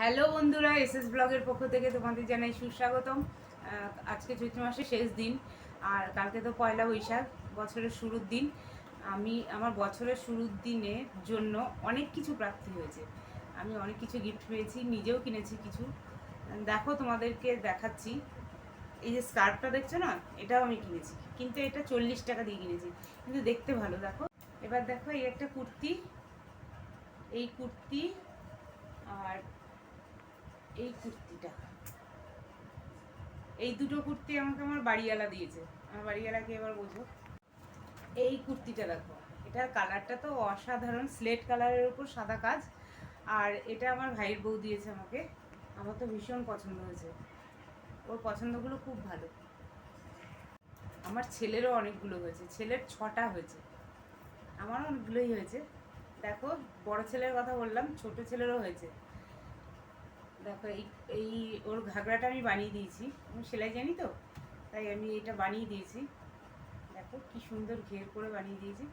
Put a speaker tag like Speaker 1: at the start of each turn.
Speaker 1: Hello বন্ধুরা S S ব্লগের পক্ষ থেকে তোমাদের জানাই সুস্বাগতম। আজকে চৈত্র মাসের শেষ দিন, আর কালকে তো পয়লা বৈশাখ, বছরের শুরুর দিন। আমি, আমার বছরের শুরুর দিনের জন্য অনেক কিছু প্রাপ্তি হয়েছে। আমি অনেক কিছু গিফট পেয়েছি, নিজেও কিনেছি কিছু। দেখো তোমাদেরকে দেখাচ্ছি। এই যে স্কার্ফটা দেখছ না, এটাও আমি কিনেছি। কিন্তু এটা চল্লিশ টাকা দিয়ে কিনেছি। কিন্তু দেখতে ভালো, দেখো। এবার দেখো, এই একটা কুর্তি। এই কুর্তি আর এই কুর্তিটা। এই দুটো কুর্তি আমাকে আমার বাড়িওয়ালা দিয়েছে। আমার বাড়িওয়ালাকে এবার বোঝো এই কুর্তিটা দেখো এটার কালারটা তো অসাধারণ স্লেট কালারের উপর সাদা কাজ। আর এটা আমার ভাইয়ের বউ দিয়েছে আমাকে। আমার তো ভীষণ পছন্দ হয়েছে। ওর পছন্দগুলো খুব ভালো। আমার ছেলেরও অনেকগুলো হয়েছে। ছেলের ছটা হয়েছে। আমারও অনেকগুলোই হয়েছে। দেখো, বড় ছেলের কথা বললাম, ছোট ছেলেরও হয়েছে। দেখো, এই এই ওর ঘাগড়াটা আমি বানিয়ে দিয়েছি। আমি সেলাই জানি তো? তাই আমি এটা বানিয়ে দিয়েছি। দেখো, কি সুন্দর ঘের করে বানিয়ে দিয়েছি।